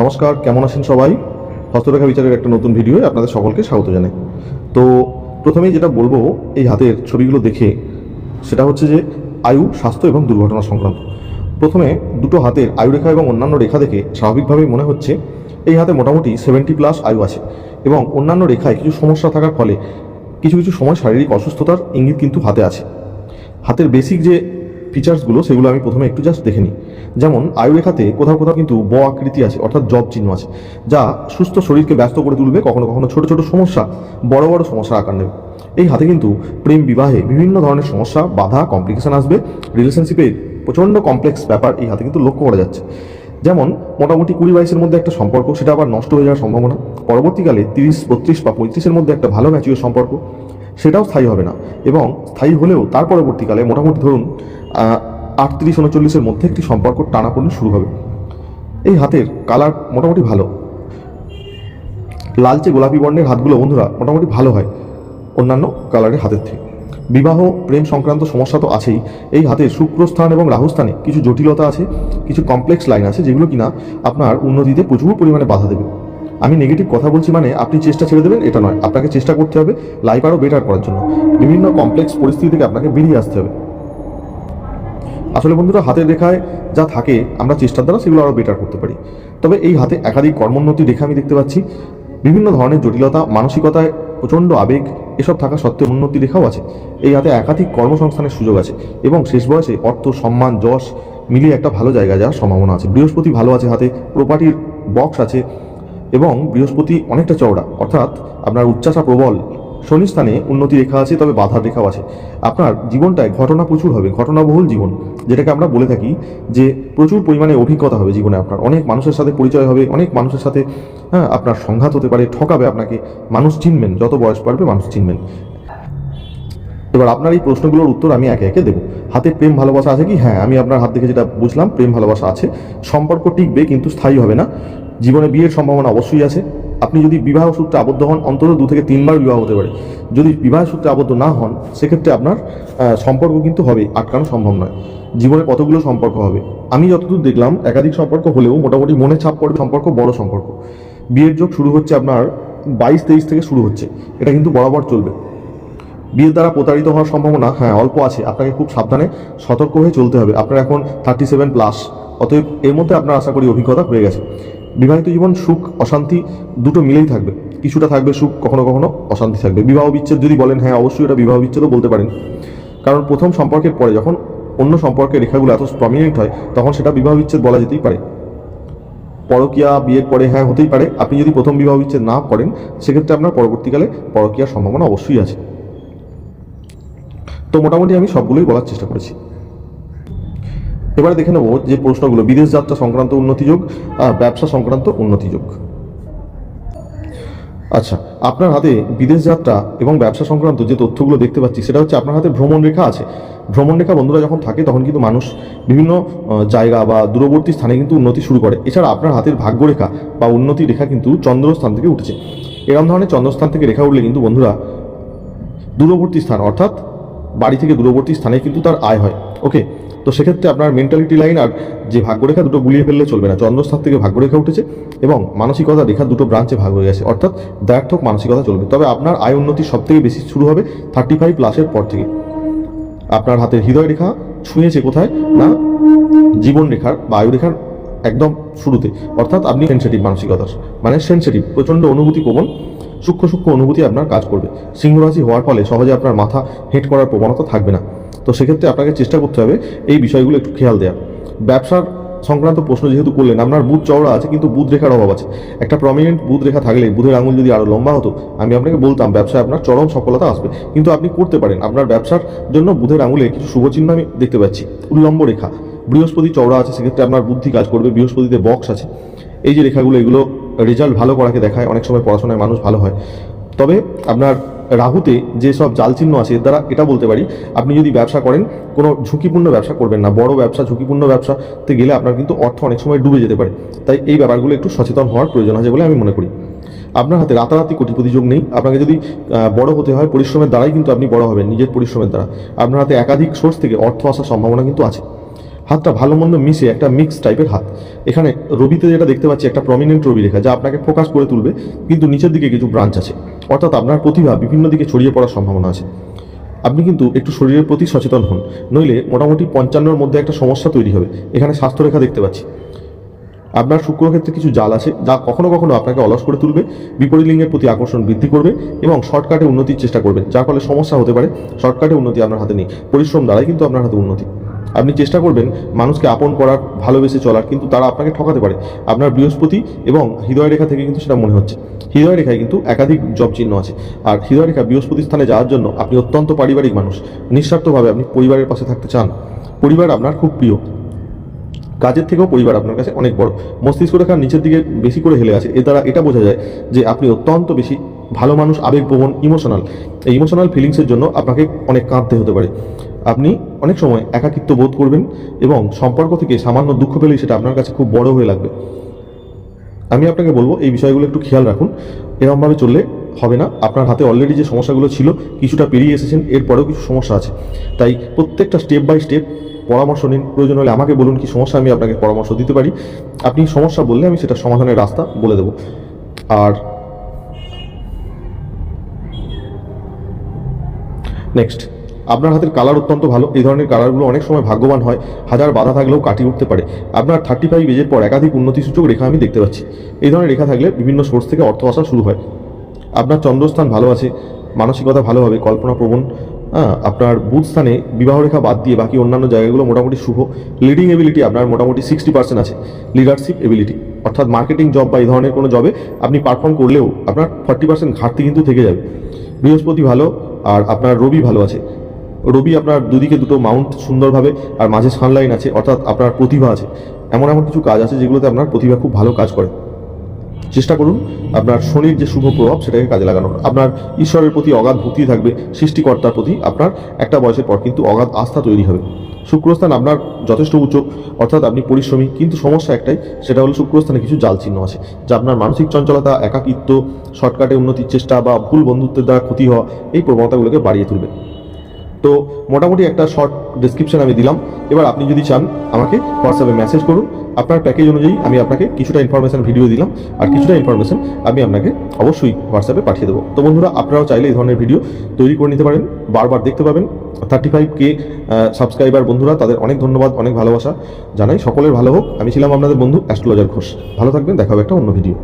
নমস্কার, কেমন আছেন সবাই? হস্তরেখা বিচারের একটা নতুন ভিডিও আপনাদের সকলকে স্বাগত জানাই। তো প্রথমেই যেটা বলব, এই হাতের ছবিগুলো দেখে, সেটা হচ্ছে যে আয়ু, স্বাস্থ্য এবং দুর্ঘটনা সংক্রান্ত। প্রথমে দুটো হাতের আয়ু রেখা এবং অন্যান্য রেখা দেখে স্বাভাবিকভাবেই মনে হচ্ছে এই হাতে মোটামুটি সেভেন্টি প্লাস আয়ু আছে এবং অন্যান্য রেখায় কিছু সমস্যা থাকার ফলে কিছু কিছু সময় শারীরিক অসুস্থতার ইঙ্গিত কিন্তু হাতে আছে। হাতের বেসিক যে ফিচার্সগুলো সেগুলো আমি প্রথমে একটু জাস্ট দেখে নিই। যেমন, আয়ুরেখাতে কোথাও কোথাও কিন্তু ব আকৃতি আছে, অর্থাৎ জব চিহ্ন আছে, যা সুস্থ শরীরকে ব্যস্ত করে তুলবে, কখনো কখনো ছোট ছোট সমস্যা, বড় বড় সমস্যা আকার নেবে। এই হাতে কিন্তু প্রেম বিবাহে বিভিন্ন ধরনের সমস্যা, বাধা কমপ্লিকেশন আসবে। রিলেশনশিপে প্রচণ্ড কমপ্লেক্স ব্যাপার এই হাতে কিন্তু লক্ষ্য করা যাচ্ছে। যেমন, মোটামুটি কুড়ি বাইশের মধ্যে একটা সম্পর্ক, সেটা আবার নষ্ট হয়ে যাওয়ার সম্ভাবনা। পরবর্তীকালে তিরিশ, বত্রিশ বা পঁয়ত্রিশের মধ্যে একটা ভালো ম্যাচিওর সম্পর্ক, সেটাও স্থায়ী হবে না। এবং স্থায়ী হলেও তার পরবর্তীকালে মোটামুটি ধরুন আটত্রিশ উনচল্লিশের মধ্যে একটি সম্পর্ক টানাপড়ি শুরু হবে। এই হাতের কালার মোটামুটি ভালো। লালচে গোলাপি বর্ণের হাতগুলো বন্ধুরা মোটামুটি ভালো হয় অন্যান্য কালারের হাতের থেকে। বিবাহ, প্রেম সংক্রান্ত সমস্যা তো আছেই। এই হাতের শুক্রস্থান এবং রাহুস্থানে কিছু জটিলতা আছে, কিছু কমপ্লেক্স লাইন আছে যেগুলো কিনা আপনার উন্নতিতে প্রচুর পরিমাণে বাধা দেবে। আমি নেগেটিভ কথা বলছি মানে আপনি চেষ্টা ছেড়ে দেবেন, এটা নয়। আপনাকে চেষ্টা করতে হবে লাইফ আরও বেটার করার জন্য। বিভিন্ন কমপ্লেক্স পরিস্থিতি থেকে আপনাকে বেরিয়ে আসতে হবে। আসলে বন্ধুরা হাতের রেখায় যা থাকে, আমরা চেষ্টার দ্বারা সেগুলো আরও বেটার করতে পারি। তবে এই হাতে একাধিক কর্মোন্নতি রেখা আমি দেখতে পাচ্ছি, বিভিন্ন ধরনের জটিলতা, মানসিকতায় প্রচণ্ড আবেগ, এসব থাকা সত্ত্বেও উন্নতি রেখাও আছে। এই হাতে একাধিক কর্মসংস্থানের সুযোগ আছে এবং শেষ বয়সে অর্থ, সম্মান, যশ মিলিয়ে একটা ভালো জায়গা যাওয়ার সম্ভাবনা আছে। বৃহস্পতি ভালো আছে হাতে প্রপার্টির বক্স আছে এবং বৃহস্পতি অনেকটা চওড়া। অর্থাৎ আপনার উচ্চাসা প্রবল শনি স্থানে উন্নতি রেখা আছে, তবে বাধার রেখাও আছে। আপনার জীবনটায় ঘটনা প্রচুর হবে, ঘটনাবহুল জীবন, যেটাকে আমরা বলে থাকি যে প্রচুর পরিমাণে অভিজ্ঞতা হবে জীবনে আপনার। অনেক মানুষের সাথে পরিচয় হবে, অনেক মানুষের সাথে হ্যাঁ আপনার সংঘাত হতে পারে, ঠকাবে আপনাকে, মানুষ চিনবেন, যত বয়স বাড়বে মানুষ চিনবেন। এবার আপনার এই প্রশ্নগুলোর উত্তর আমি একে একে দেবো। হাতে প্রেম, ভালোবাসা আছে কি? হ্যাঁ আমি আপনার হাত দেখে যেটা বুঝলাম, প্রেম, ভালোবাসা আছে। সম্পর্ক টিকবে, কিন্তু স্থায়ী হবে না। জীবনে বিয়ের সম্ভাবনা অবশ্যই আছে। আপনি যদি বিবাহ সূত্রে আবদ্ধ হন, অন্তত দু থেকে তিনবার বিবাহ হতে পারে। যদি বিবাহ সূত্রে আবদ্ধ না হন, সেক্ষেত্রে আপনার সম্পর্ক কিন্তু হবে আটকানো সম্ভব নয়। জীবনে কতগুলো সম্পর্ক হবে? আমি যতদূর দেখলাম, একাধিক সম্পর্ক হলেও মোটামুটি মনে ছাপ পড়বে সম্পর্ক, বড় সম্পর্ক। বিয়ের যোগ শুরু হচ্ছে আপনার বাইশ তেইশ থেকে শুরু হচ্ছে। এটা কিন্তু বরাবর চলবে। বিয়ের দ্বারা প্রতারিত হওয়ার সম্ভাবনা হ্যাঁ অল্প আছে। আপনাকে খুব সাবধানে সতর্ক হয়ে চলতে হবে। আপনার এখন থার্টি সেভেন প্লাস অতএব এর মধ্যে আপনার আশা করি অভিজ্ঞতা হয়ে গেছে। বিবাহিত জীবন, সুখ, অশান্তি দুটো মিলেই থাকবে। কিছুটা থাকবে সুখ, কখনো কখনো অশান্তি থাকবে। বিবাহ বিচ্ছেদ যদি বলেন হ্যাঁ অবশ্যই এটা বিবাহ বিচ্ছেদও বলতে পারেন। কারণ প্রথম সম্পর্কের পরে যখন অন্য সম্পর্কের রেখাগুলো এত প্রমিনেন্ট হয়, তখন সেটা বিবাহ বিচ্ছেদ বলা যেতেই পারে। পরকিয়া বিয়ের পরে হ্যাঁ হতেই পারে। আপনি যদি প্রথম বিবাহ বিচ্ছেদ না করেন, সেক্ষেত্রে আপনার পরবর্তীকালে পরকিয়ার সম্ভাবনা অবশ্যই আছে। তো মোটামুটি আমি সবগুলোই বলার চেষ্টা করেছি। এবারে দেখে নেব যে প্রশ্নগুলো, বিদেশ যাত্রা সংক্রান্ত উন্নতি যোগ আর ব্যবসা সংক্রান্ত উন্নতি যোগ। আচ্ছা আপনার হাতে বিদেশ যাত্রা এবং ব্যবসা সংক্রান্ত যে তথ্যগুলো দেখতে পাচ্ছি, সেটা হচ্ছে আপনার হাতে ভ্রমণ রেখা আছে। ভ্রমণ রেখা বন্ধুরা যখন থাকে, তখন কিন্তু মানুষ বিভিন্ন জায়গা বা দূরবর্তী স্থানে কিন্তু উন্নতি শুরু করে। এছাড়া আপনার হাতের ভাগ্যরেখা বা উন্নতি রেখা কিন্তু চন্দ্রস্থান থেকে উঠেছে। এরকম ধরনের চন্দ্রস্থান থেকে রেখা উঠলে কিন্তু বন্ধুরা দূরবর্তী স্থান, অর্থাৎ বাড়ি থেকে দূরবর্তী স্থানে কিন্তু তার আয় হয়। ওকে তো সেক্ষেত্রে আপনার মেন্টালিটি লাইন আর যে ভাগ্যরেখা দুটো গুলিয়ে ফেললে চলবে না। চন্দ্রস্থান থেকে ভাগ্যরেখা উঠেছে এবং মানসিকতা রেখা দুটো ব্রাঞ্চে ভাগ হয়ে গেছে। অর্থাৎ দ্ব্যর্থক মানসিকতা চলবে। তবে আপনার আয় উন্নতি সব থেকে বেশি শুরু হবে থার্টি ফাইভ প্লাসের পর থেকে। আপনার হাতের হৃদয় রেখা ছুঁয়েছে কোথায়? না, জীবন রেখার বা আয়ু রেখার একদম শুরুতে। অর্থাৎ আপনি সেন্সিটিভ মানসিকতার। মানে সেন্সিটিভ প্রচণ্ড অনুভূতি প্রবণ, সূক্ষ্ম সূক্ষ্ম অনুভূতি আপনার কাজ করবে। সিংহরাশি হওয়ার ফলে সহজে আপনার মাথা হেঁট করার প্রবণতা থাকবে না। তো সেক্ষেত্রে আপনাকে চেষ্টা করতে হবে এই বিষয়গুলো একটু খেয়াল দেওয়া ব্যবসার সংক্রান্ত প্রশ্ন যেহেতু করলেন, আপনার বুধ চওড়া আছে কিন্তু বুধ রেখার অভাব আছে। একটা প্রমিনেন্ট বুধ রেখা থাকলে, বুধের আঙুল যদি আরও লম্বা হতো, আমি আপনাকে বলতাম ব্যবসায় আপনার চরম সফলতা আসবে। কিন্তু আপনি করতে পারেন, আপনার ব্যবসার জন্য বুধের আঙুলে কিছু শুভচিহ্ন আমি দেখতে পাচ্ছি। উল্লম্ব রেখা, বৃহস্পতি চওড়া আছে, সেক্ষেত্রে আপনার বুদ্ধি কাজ করবে, বৃহস্পতিতে বক্স আছে। এই যে রেখাগুলো, এগুলো রেজাল্ট ভালো করাকে দেখায়, অনেক সময় পড়াশোনায় মানুষ ভালো হয়। তবে আপনার রাহুতে যে সব জাল চিহ্ন আছে, এর দ্বারা এটা বলতে পারি, আপনি যদি ব্যবসা করেন, কোনো ঝুঁকিপূর্ণ ব্যবসা করবেন না। বড় ব্যবসা, ঝুঁকিপূর্ণ ব্যবসাতে গেলে আপনার কিন্তু অর্থ অনেক সময় ডুবে যেতে পারে। তাই এই ব্যাপারগুলো একটু সচেতন হওয়ার প্রয়োজন আছে বলে আমি মনে করি। আপনার হাতে রাতারাতি কোটিপতি যোগ নেই। আপনাকে যদি বড় হতে হয়, পরিশ্রমের দ্বারাই কিন্তু আপনি বড় হবেন, নিজের পরিশ্রমের দ্বারা। আপনার হাতে একাধিক সোর্স থেকে অর্থ আসার সম্ভাবনা কিন্তু আছে। হাতটা ভালো মন্দ মিশে একটা মিক্স টাইপের হাত। এখানে রবিতে যেটা দেখতে পাচ্ছি, একটা প্রমিনেন্ট রবি রেখা, যা আপনাকে ফোকাস করে তুলবে, কিন্তু নিচের দিকে কিছু ব্রাঞ্চ আছে। অর্থাৎ আপনার প্রতিভা বিভিন্ন দিকে ছড়িয়ে পড়ার সম্ভাবনা আছে। আপনি কিন্তু একটু শরীরের প্রতি সচেতন হন, নইলে মোটামুটি পঞ্চান্নর মধ্যে একটা সমস্যা তৈরি হবে। এখানে স্বাস্থ্যরেখা দেখতে পাচ্ছি। আপনার শুক্রক্ষেত্রে কিছু জাল আছে, যা কখনো কখনো আপনাকে অলস করে তুলবে, বিপরীত লিঙ্গের প্রতি আকর্ষণ বৃদ্ধি করবে এবং শর্টকাটে উন্নতির চেষ্টা করবে, যার ফলে সমস্যা হতে পারে। শর্টকাটে উন্নতি আপনার হাতে নেই, পরিশ্রম দ্বারাই কিন্তু আপনার হাতে উন্নতি। আপনি চেষ্টা করবেন মানুষকে আপন করার, ভালোবেসে চলার, কিন্তু তারা আপনাকে ঠকাতে পারে। আপনার বৃহস্পতি এবং হৃদয় রেখা থেকে কিন্তু সেটা মনে হচ্ছে। হৃদয় রেখায় কিন্তু একাধিক জব চিহ্ন আছে। আর হৃদয় রেখা বৃহস্পতি স্থানে যাওয়ার জন্য আপনি অত্যন্ত পারিবারিক মানুষ। নিঃস্বার্থভাবে আপনি পরিবারের পাশে থাকতে চান। পরিবার আপনার খুব প্রিয়। কাজের থেকেও পরিবার আপনার কাছে অনেক বড়। মস্তিষ্ক রেখার নিচের দিকে বেশি করে হেলে আছে। এর দ্বারা এটা বোঝা যায় যে আপনি অত্যন্ত বেশি ভালো মানুষ, আবেগপ্রবণ ইমোশনাল এই ইমোশনাল ফিলিংসের জন্য আপনাকে অনেক কাঁদতে হতে পারে। আপনি অনেক সময় একাকিত্ব বোধ করবেন এবং সম্পর্ক থেকে সামান্য দুঃখ পেলেই সেটা আপনার কাছে খুব বড় হয়ে লাগবে। আমি আপনাকে বলব, এই বিষয়গুলো একটু খেয়াল রাখুন। এরকমভাবে চললে হবে না। আপনার হাতে অলরেডি যে সমস্যাগুলো ছিল, কিছুটা পেরিয়ে এসেছেন, এরপরেও কিছু সমস্যা আছে। তাই প্রত্যেকটা স্টেপ বাই স্টেপ পরামর্শ নিন। প্রয়োজন হলে আমাকে বলুন কি সমস্যা, আমি আপনাকে পরামর্শ দিতে পারি। আপনি সমস্যা বললে আমি সেটা সমাধানের রাস্তা বলে দেবো। আর নেক্সট আপনার হাতের কালার অত্যন্ত ভালো। এই ধরনের কালারগুলো অনেক সময় ভাগ্যবান হয়। হাজার বাধা থাকলেও কাটিয়ে উঠতে পারে। আপনার থার্টি ফাইভ এজের পর একাধিক উন্নতিসূচক রেখা আমি দেখতে পাচ্ছি। এই ধরনের রেখা থাকলে বিভিন্ন সোর্স থেকে অর্থ আসা শুরু হয়। আপনার চন্দ্রস্থান ভালো আছে, মানসিকতা ভালো হবে কল্পনাপ্রবণ হ্যাঁ আপনার বুধ স্থানে বিবাহ রেখা বাদ দিয়ে বাকি অন্যান্য জায়গাগুলো মোটামুটি শুভ। লিডিং এবিলিটি আপনার মোটামুটি সিক্সটি পার্সেন্ট আছে। লিডারশিপ এবিলিটি অর্থাৎ মার্কেটিং জব বা এই ধরনের কোনো জবে আপনি পারফর্ম করলেও আপনার ফর্টি পার্সেন্ট ঘাটতি কিন্তু থেকে যাবে। বৃহস্পতি ভালো, আর আপনার রবি ভালো আছে। রবি আপনার দুদিকে দুটো মাউন্ট সুন্দরভাবে আর মাঝে সানলাইন আছে, অর্থাৎ আপনার প্রতিভা আছে। এমন এমন কিছু কাজ আছে যেগুলোতে আপনার প্রতিভা খুব ভালো কাজ করে। চেষ্টা করুন আপনার শনির যে শুভ প্রভাব সেটাকে কাজে লাগানোর। আপনার ঈশ্বরের প্রতি অগাধ ভক্তি থাকবে, সৃষ্টিকর্তার প্রতি আপনার একটা বয়সের পর কিন্তু অগাধ আস্থা তৈরি হবে। শুক্রস্থান আপনার যথেষ্ট উচ্চ, অর্থাৎ আপনি পরিশ্রমী, কিন্তু সমস্যা একটাই, সেটা হলো শুক্রস্থানে কিছু জাল চিহ্ন আছে, যা আপনার মানসিক চঞ্চলতা, একাকিত্ব, শর্টকাটে উন্নতির চেষ্টা বা ভুল বন্ধুত্বের দ্বারা ক্ষতি হওয়া, এই প্রবণতাগুলোকে বাড়িয়ে তুলবে। তো মোটামুটি একটা শর্ট ডিসক্রিপশন আমি দিলাম। এবার আপনি যদি চান, আমাকে হোয়াটসঅ্যাপে মেসেজ করুন। আপনার প্যাকেজ অনুযায়ী আমি আপনাকে কিছুটা ইনফরমেশন ভিডিও দিলাম। আর কিছুটা ইনফরমেশন আমি আপনাকে অবশ্যই হোয়াটসঅ্যাপে পাঠিয়ে দেবো। তো বন্ধুরা, আপনারাও চাইলে এই ধরনের ভিডিও তৈরি করে নিতে পারেন। বারবার দেখতে পাবেন। থার্টি ফাইভ কে সাবস্ক্রাইবার বন্ধুরা, তাদের অনেক ধন্যবাদ, অনেক ভালোবাসা জানাই। সকলের ভালো হোক। আমি ছিলাম আপনাদের বন্ধু অ্যাস্ট্রোলজার ঘোষ। ভালো থাকবেন, দেখা হবে একটা অন্য ভিডিও